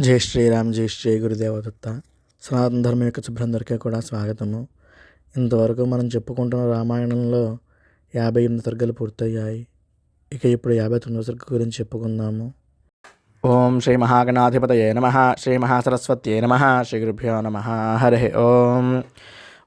జై శ్రీరామ్ జై శ్రీ గురుదేవదత్త. సనాతన ధర్మం యొక్క శుభ్రందరికీ కూడా స్వాగతము. ఇంతవరకు మనం చెప్పుకుంటున్న రామాయణంలో యాభై ఎనిమిది సర్గలు పూర్తయ్యాయి. ఇక ఇప్పుడు యాభై తొమ్మిది సర్గ గురించి చెప్పుకుందాము. ఓం శ్రీ మహాగణాధిపతయే నమ. శ్రీ మహాసరస్వత్యే నమ. శ్రీ గురుభ్యో నమ. హరి ఓం.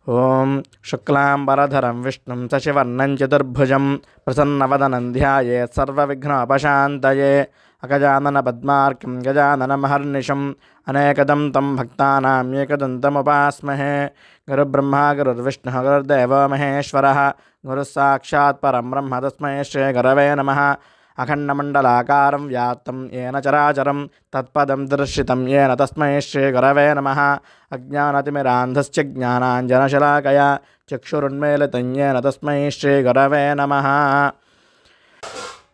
ఓం శుక్లాంబరధరం విష్ణుం సశివర్ణం చతుర్భుజం ప్రసన్నవదనం ధ్యాయే సర్వవిఘ్నోపశాంతయే. अगजाननपद्मार्कं गजाननमहर्निशम् अनेकदं तं भक्तानाम्येकदन्तमुपास्महे गुरुब्रह्मा, गुरुर्विष्णुः, गुरुर्देवो महेश्वरः। गुरुः साक्षात् परं ब्रह्म तस्मै श्रीगुरवे नमः। अखण्डमण्डलाकारं व्याप्तं येन चराचरं। तत्पदं दर्शितं येन तस्मै श्रीगुरवे नमः। अज्ञानतिमिरान्धस्य ज्ञानाञ्जनशलाकया। चक्षुरुन्मेलितं येन तस्मै श्रीगुरवे नमः।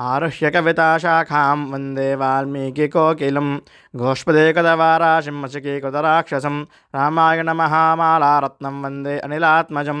आरुह्य कविता शाखा आरुह्यकविताशाखां वंदे वाल्मीकिकोकिलं घोष्पदे कदवाराशिं मशिकीकृतराक्षसं रामायणमहामालारत्नं वंदे अनिलात्मजं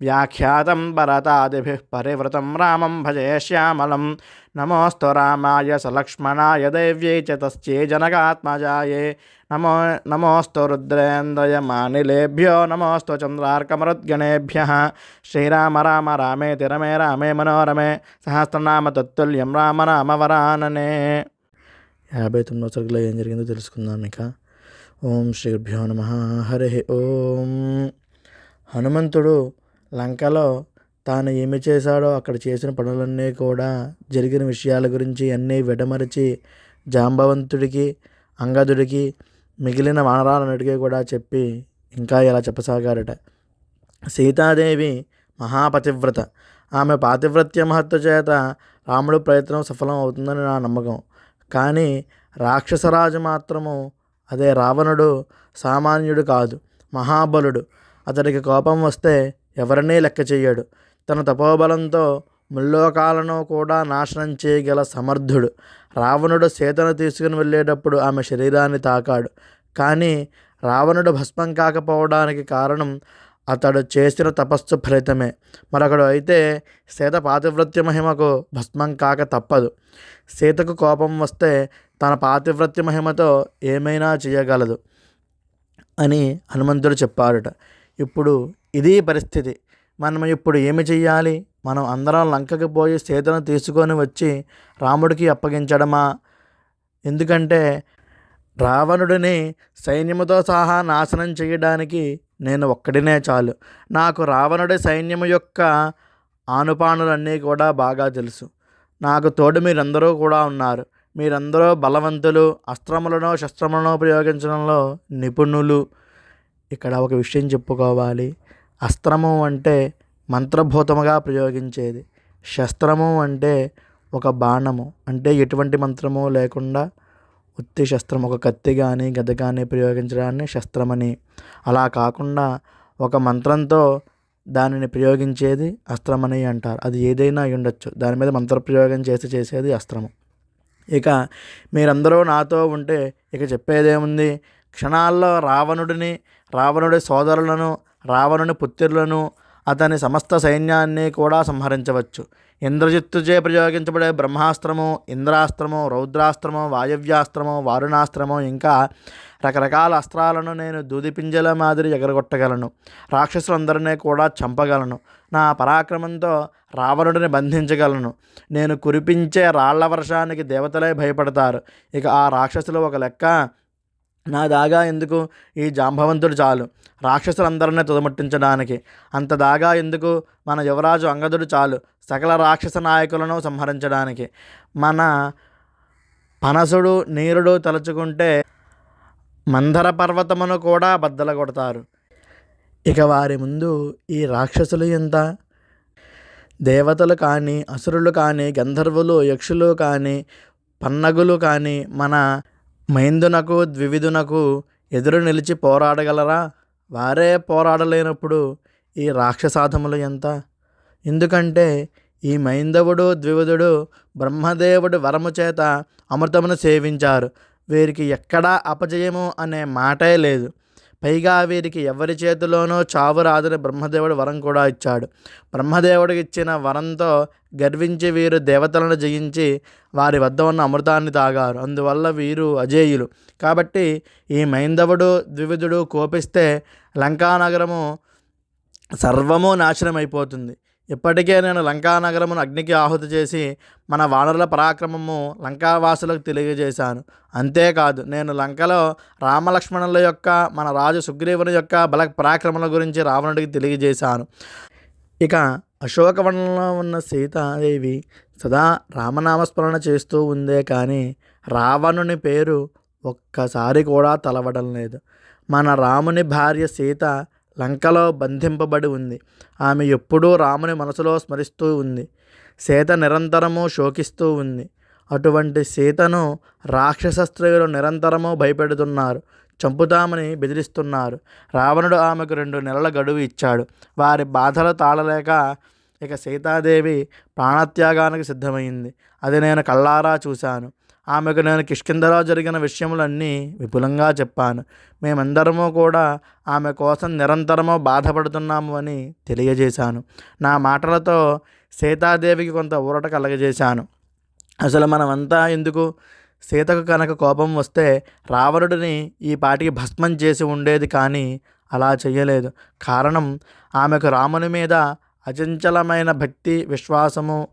వ్యాఖ్యాతం భరతాదిభిः పరివృతం రామం భజే శ్యామలం. నమోస్తు రామాయ సలక్ష్మణాయ దైవ్యై చ తస్యే జనకాత్మజాయే. నమో నమోస్తు రుద్రేంద్రయమానిలేభ్యో నమోస్తు చంద్రార్కమరుద్గణేభ్య. శ్రీరామ రామ రామేతి రమే రామే మనోరమే. సహస్రనామ తత్తుల్యం రామ రామ వరాననే. యాభై తొమ్మిదో సరుకులో ఏం జరిగిందో తెలుసుకుందాం ఇక. ఓం శ్రీ గురుభ్యో నమ. హరి ఓం. హనుమంతుడు లంకలో తాను ఏమి చేశాడో అక్కడ చేసిన పనులన్నీ కూడా జరిగిన విషయాల గురించి అన్నీ విడమరిచి జాంబవంతుడికి అంగదుడికి మిగిలిన వానరాలన్నిటికీ కూడా చెప్పి ఇంకా ఇలా చెప్పసాగారట. సీతాదేవి మహాపతివ్రత. ఆమె పాతివ్రత్య మహత్వ చేత రాముడు ప్రయత్నం సఫలం అవుతుందని నా నమ్మకం. కానీ రాక్షసరాజు మాత్రము అదే రావణుడు సామాన్యుడు కాదు మహాబలుడు. అతడికి కోపం వస్తే ఎవరినీ లెక్క చేయడు. తన తపోబలంతో ముల్లోకాలను కూడా నాశనం చేయగల సమర్థుడు. రావణుడు సీతను తీసుకుని వెళ్ళేటప్పుడు ఆమె శరీరాన్ని తాకాడు. కానీ రావణుడు భస్మం కాకపోవడానికి కారణం అతడు చేసిన తపస్సు ఫలితమే. మరొకడు అయితే సీత పాతివ్రత్య మహిమకు భస్మం కాక తప్పదు. సీతకు కోపం వస్తే తన పాతివ్రత్య మహిమతో ఏమైనా చేయగలదు అని హనుమంతుడు చెప్పాడుట ఇప్పుడు ఇది పరిస్థితి. మనం ఇప్పుడు ఏమి చెయ్యాలి? మనం అందరం లంకకి పోయి సీతను తీసుకొని వచ్చి రాముడికి అప్పగించడమా? ఎందుకంటే రావణుడిని సైన్యముతో సహా నాశనం చేయడానికి నేను ఒక్కడినే చాలు. నాకు రావణుడి సైన్యము యొక్క ఆనుపానులన్నీ కూడా బాగా తెలుసు. నాకు తోడు మీరందరూ కూడా ఉన్నారు. మీరందరూ బలవంతులు అస్త్రములను శస్త్రములను ఉపయోగించడంలో నిపుణులు. ఇక్కడ ఒక విషయం చెప్పుకోవాలి. అస్త్రము అంటే మంత్రభూతముగా ప్రయోగించేది. శస్త్రము అంటే ఒక బాణము. అంటే ఎటువంటి మంత్రము లేకుండా ఉత్తి శస్త్రం ఒక కత్తి కానీ గద కానీ ప్రయోగించడాన్ని శస్త్రమని. అలా కాకుండా ఒక మంత్రంతో దానిని ప్రయోగించేది అస్త్రమని అంటారు. అది ఏదైనా అయి ఉండొచ్చు. దాని మీద మంత్రప్రయోగం చేసి చేసేది అస్త్రము. ఇక మీరందరూ నాతో ఉంటే ఇక చెప్పేదేముంది? క్షణాల్లో రావణుడిని రావణుడి సోదరులను రావణుని పుత్రులను అతని సమస్త సైన్యాన్ని కూడా సంహరించవచ్చు. ఇంద్రజిత్తుచే ప్రయోగించబడే బ్రహ్మాస్త్రము ఇంద్రాస్త్రము రౌద్రాస్త్రము వాయవ్యాస్త్రము వారుణాస్త్రము ఇంకా రకరకాల అస్త్రాలను నేను దూదిపింజల మాదిరి ఎగరగొట్టగలను. రాక్షసులందరినీ కూడా చంపగలను. నా పరాక్రమంతో రావణుడిని బంధించగలను. నేను కురిపించే రాళ్ళ వర్షానికి దేవతలే భయపడతారు. ఇక ఆ రాక్షసులు ఒక లెక్క నా దాగా ఎందుకు? ఈ జాంబవంతుడు చాలు. రాక్షసులందరినీ తుదముట్టించడానికి. అంత దాగా ఎందుకు? మన యువరాజు అంగదుడు చాలు. సకల రాక్షస నాయకులను సంహరించడానికి. మన పనసుడు నీరుడు తలుచుకుంటే మందర పర్వతమును కూడా బద్దల కొడతారు. ఇక వారి ముందు ఈ రాక్షసులు ఎంత? దేవతలు కానీ అసురులు కానీ గంధర్వులు యక్షులు కానీ పన్నగులు కానీ మన మైందునకు ద్వివిధునకు ఎదురు నిలిచి పోరాడగలరా? వారే పోరాడలేనప్పుడు ఈ రాక్షసాధములు ఎంత? ఎందుకంటే ఈ మైందవుడు ద్వివిధుడు బ్రహ్మదేవుడు వరము చేత అమృతమును సేవించారు. వీరికి ఎక్కడా అపజయము అనే మాటే లేదు. పైగా వీరికి ఎవరి చేతిలోనూ చావు రాదని బ్రహ్మదేవుడు వరం కూడా ఇచ్చాడు. బ్రహ్మదేవుడికి ఇచ్చిన వరంతో గర్వించి వీరు దేవతలను జయించి వారి వద్ద ఉన్న అమృతాన్ని తాగారు. అందువల్ల వీరు అజేయులు. కాబట్టి ఈ మైందవుడు ద్వివిధుడు కోపిస్తే లంకానగరము సర్వము నాశనం అయిపోతుంది ఇప్పటికే నేను లంకానగరమును అగ్నికి ఆహుతి చేసి మన వానరుల పరాక్రమము లంకావాసులకు తెలియజేశాను. అంతేకాదు నేను లంకలో రామలక్ష్మణుల యొక్క మన రాజు సుగ్రీవుని యొక్క బల పరాక్రమల గురించి రావణుడికి తెలియజేశాను. ఇక అశోకవనంలో ఉన్న సీతాదేవి సదా రామనామస్మరణ చేస్తూ ఉందే కానీ రావణుని పేరు ఒక్కసారి కూడా తలవడం లేదు మన రాముని భార్య సీత లంకలో బంధింపబడి ఉంది. ఆమె ఎప్పుడూ రాముని మనసులో స్మరిస్తూ ఉంది. సీత నిరంతరము శోకిస్తూ ఉంది. అటువంటి సీతను రాక్షస స్త్రీలు నిరంతరము భయపెడుతున్నారు. చంపుతామని బెదిరిస్తున్నారు. రావణుడు ఆమెకు రెండు నెలల గడువు ఇచ్చాడు. వారి బాధలు తాళలేక ఇక సీతాదేవి ప్రాణత్యాగానికి సిద్ధమైంది. అది నేను కళ్ళారా చూశాను. ఆమెకు నేను కిష్కిందలో జరిగిన విషయములన్నీ విపులంగా చెప్పాను. మేమందరము కూడా ఆమె కోసం నిరంతరము బాధపడుతున్నాము అని తెలియజేశాను. నా మాటలతో సీతాదేవికి కొంత ఊరట కలగజేశాను. అసలు మనమంతా ఎందుకు? సీతకు కనుక కోపం వస్తే రావణుడిని ఈ పాటికి భస్మం చేసి ఉండేది కానీ అలా చేయలేదు కారణం ఆమెకు రాముని మీద అచంచలమైన భక్తి విశ్వాసము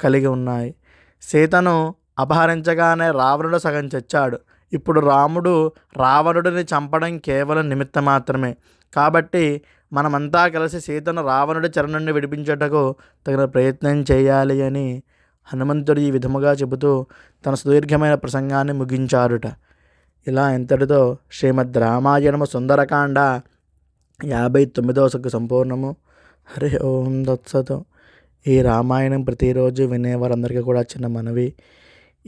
కలిగి ఉన్నాయి. సీతను అపహరించగానే రావణుడు సగం చచ్చాడు. ఇప్పుడు రాముడు రావణుడిని చంపడం కేవలం నిమిత్తం మాత్రమే. కాబట్టి మనమంతా కలిసి సీతను రావణుడి చెర నుండి విడిపించుటకు తగిన ప్రయత్నం చేయాలి అని హనుమంతుడు ఈ విధముగా చెబుతూ తన సుదీర్ఘమైన ప్రసంగాన్ని ముగించారుట ఇలా ఇంతటితో శ్రీమద్ రామాయణము సుందరకాండ యాభై తొమ్మిదవ సంపూర్ణము. హరి ఓం దత్సతు ఈ రామాయణం ప్రతిరోజు వినేవారందరికీ కూడా చిన్న మనవి.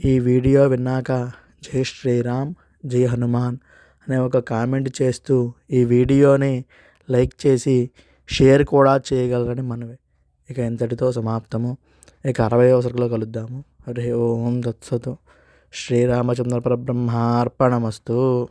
ఈ వీడియో విన్నాక జై శ్రీరామ్ జై హనుమాన్ అనే ఒక కామెంట్ చేస్తూ ఈ వీడియోని లైక్ చేసి షేర్ కూడా చేయగలరని మనవి. ఇక ఇంతటితో సమాప్తము. ఇక అరవై అవసరంలో కలుద్దాము. హరి ఓం దత్సతు శ్రీరామచంద్ర పరబ్రహ్మార్పణమస్తు.